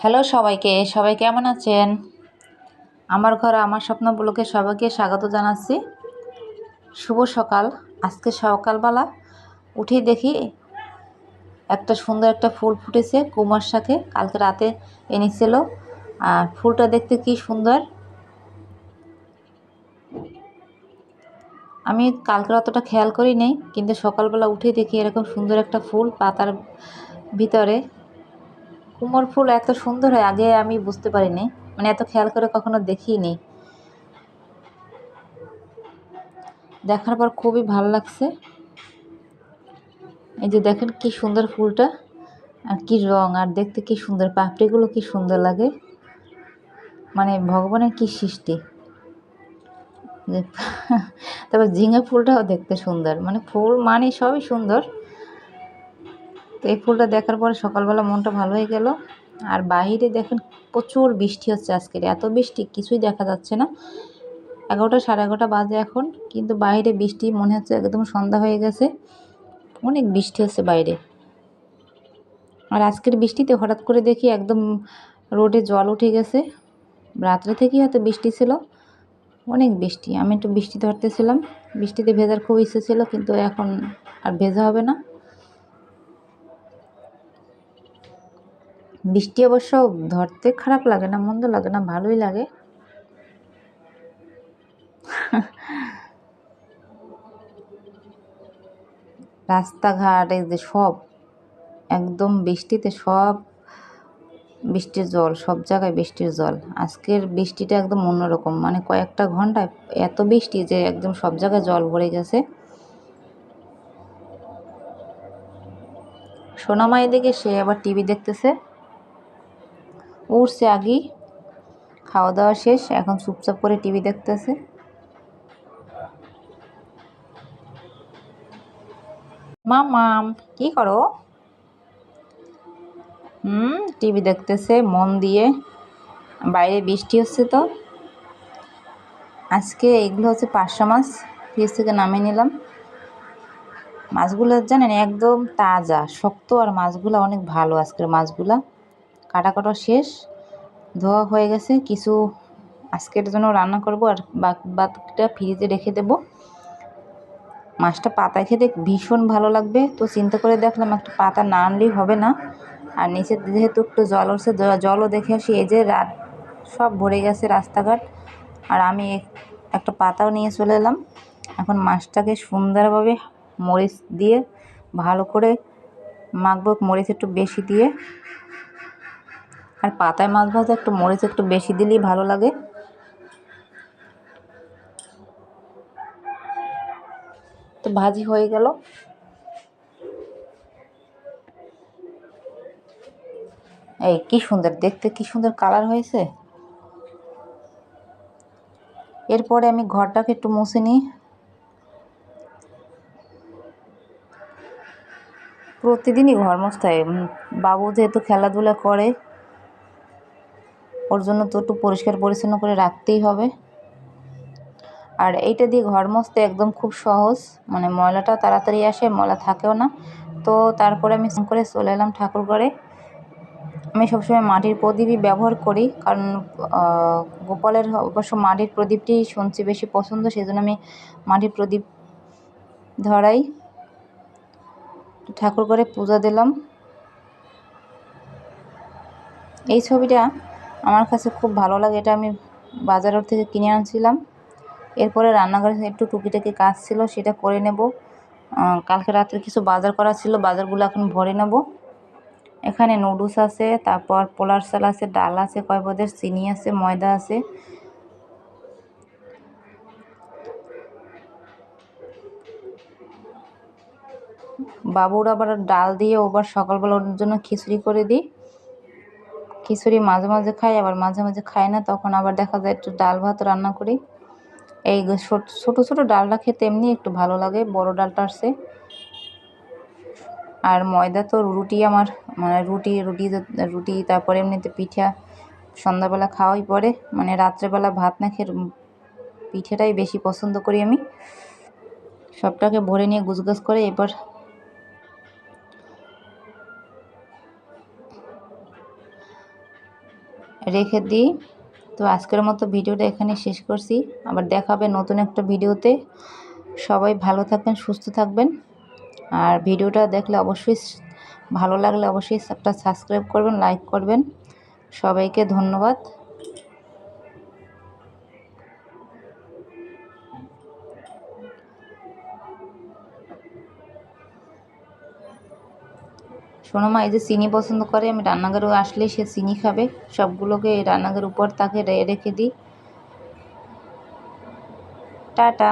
Hello সবাইকে, সবাই কেমন আছেন? আমার ঘর আমার স্বপ্ন ব্লকে সবাইকে স্বাগত জানাচ্ছি। শুভ সকাল। আজকে সকালবেলা উঠেই দেখি একটা সুন্দর একটা ফুল ফুটেছে কুমার শাকে। কালকে রাতে এনেছিল। আর ফুলটা দেখতে কি সুন্দর। আমি কালকে অতটা খেয়াল করি নেই কিন্তু সকালবেলা উঠে দেখি এরকম সুন্দর একটা ফুল পাতার ভিতরে। কুমোর ফুল এত সুন্দর হয়, আগে আমি বুঝতে পারিনি। মানে এত খেয়াল করে কখনো দেখিনি। দেখার পর খুবই ভালো লাগছে। এই যে দেখেন কি সুন্দর ফুলটা আর কি রং, আর দেখতে কি সুন্দর, পাপড়িগুলো কি সুন্দর লাগে। মানে ভগবানের কি সৃষ্টি। তারপর ঝিঙে ফুলটাও দেখতে সুন্দর। মানে ফুল মানে সবই সুন্দর। তো এই ফুলটা দেখার পরে সকালবেলা মনটা ভালো হয়ে গেল। আর বাহিরে দেখেন প্রচুর বৃষ্টি হচ্ছে আজকের। এত বৃষ্টি, কিছুই দেখা যাচ্ছে না। এগারোটা সাড়ে এগারোটা বাজে এখন, কিন্তু বাইরে বৃষ্টি মনে হচ্ছে একদম সন্ধ্যা হয়ে গেছে। অনেক বৃষ্টি হচ্ছে বাইরে। আর আজকের বৃষ্টিতে হঠাৎ করে দেখি একদম রোডে জল উঠে গেছে। রাত্রে থেকেই হয়তো বৃষ্টি ছিল। অনেক বৃষ্টি। আমি একটু বৃষ্টি ধরতেছিলাম বৃষ্টিতে ভেজার খুব ইচ্ছে ছিল, কিন্তু এখন আর ভেজা হবে না। বৃষ্টি অবশ্য ধরতে খারাপ লাগে না, মন্দ লাগে না, ভালোই লাগে। রাস্তাঘাট, এই যে সব, একদম বৃষ্টিতে সব বৃষ্টির জল, সব জায়গায় বৃষ্টির জল। আজকের বৃষ্টিটা একদম অন্যরকম মানে কয়েকটা ঘন্টায় এত বৃষ্টি যে একদম সব জায়গায় জল ভরে গেছে। সোনামাই দিকে সে আবার টিভি দেখতেছে। উঠছে আগেই। খাওয়া দাওয়া শেষ, এখন চুপচাপ করে টিভি দেখতেছে। মাম কি করো? হুম, টিভি দেখতেছে, মন দিয়ে। বাইরে বৃষ্টি হচ্ছে তো। আজকে এগুলো হচ্ছে পাঁচশো মাছ, ফ্রিজ থেকে নামিয়ে নিলাম। মাছগুলো জানেন, একদম তাজা, শক্ত, আর মাছগুলো অনেক ভালো আজকের মাছগুলা। কাটা কাটা শেষ। ধোয়া হয়ে গেছে, কিছু আজকের জন্য রান্না করব আর বাকিটা ফ্রিজে রেখে দেব। মাছটা পাতা খেতে ভীষণ ভালো লাগবে, তো চিন্তা করে দেখলাম একটা পাতা না আনলেই হবে না। আর নিচে যেহেতু একটু জল উঠছে জলও দেখে আসি, এই যে রাত সব ভরে গেছে রাস্তাঘাট। আর আমি একটা পাতাও নিয়ে চলে এলাম। এখন মাছটাকে সুন্দরভাবে মরিচ দিয়ে ভালো করে মাখবো, মরিচ একটু বেশি দিয়ে। আর পাতায় মাছ ভাজা একটু মরিচ একটু বেশি দিলেই ভালো লাগে। তো ভাজি হয়ে গেল। এই কি সুন্দর, দেখতে কি সুন্দর কালার হয়েছে। এরপরে আমি ঘরটাকে একটু মুছে নিই। প্রতিদিনই ঘর মুছতে হয়। বাবু যেহেতু খেলাধুলা করে ওর জন্য তো একটু পরিষ্কার পরিচ্ছন্ন করে রাখতেই হবে। আর এইটা দিয়ে ঘর মুছতে একদম খুব সহজ মানে ময়লাটা তাড়াতাড়ি আসে, ময়লা থাকেও না। তো তারপরে আমি করে চলে এলাম ঠাকুর ঘরে। আমি সবসময় মাটির প্রদীপই ব্যবহার করি, কারণ গোপালের অবশ্য মাটির প্রদীপটি শুনছি বেশি পছন্দ সেই জন্য আমি মাটির প্রদীপ ধরাই। ঠাকুর ঘরে পূজা দিলাম। এই ছবিটা আমার কাছে খুব ভালো লাগে, এটা আমি বাজারের থেকে কিনে আনছিলাম। এরপরে রান্নাঘরে একটু টুকিটাকি কাজ ছিল, সেটা করে নেব। কালকে রাত্রে কিছু বাজার করা ছিল, বাজারগুলো এখন ভরে নেব। এখানে নুডলস আছে, তারপর পোলার চাল আছে, ডাল আছে, কয় পদের, চিনি আছে, ময়দা আছে। বাবুর আবার ডাল দিয়ে ওবার সকালবেলা ওর জন্য খিচুড়ি করে দিই। খিচুড়ি মাঝে মাঝে খাই, আবার মাঝে মাঝে খাই না, তখন আবার দেখা যায় একটু ডাল ভাত রান্না করি। এই ছোটো ছোটো ডালটা খেতে এমনি একটু ভালো লাগে, বড় ডালটা আসছে আর ময়দা তো রুটি আমার মানে রুটি রুটি রুটি, তারপরে এমনিতে পিঠা সন্ধ্যাবেলা খাওয়াই পরে মানে রাত্রেবেলা ভাত না খেয়ে পিঠেটাই বেশি পছন্দ করি আমি। সবটাকে ভরে নিয়ে গুছগাছ করে এবার রেখে দিই। তো আজকের মতো ভিডিওটা এখানে শেষ করছি। আবার দেখাবে নতুন একটা ভিডিওতে। সবাই ভালো থাকবেন, সুস্থ থাকবেন। আর ভিডিওটা দেখলে অবশ্যই ভালো লাগলে অবশ্যই একটা সাবস্ক্রাইব করবেন, লাইক করবেন। সবাইকে ধন্যবাদ। শোনো মা, এই যে চিনি পছন্দ করে, আমি রান্নাঘরে আসলে সে চিনি খাবে। সবগুলোকে রান্নাঘরের উপর তাকে রেখে দিই। টাটা।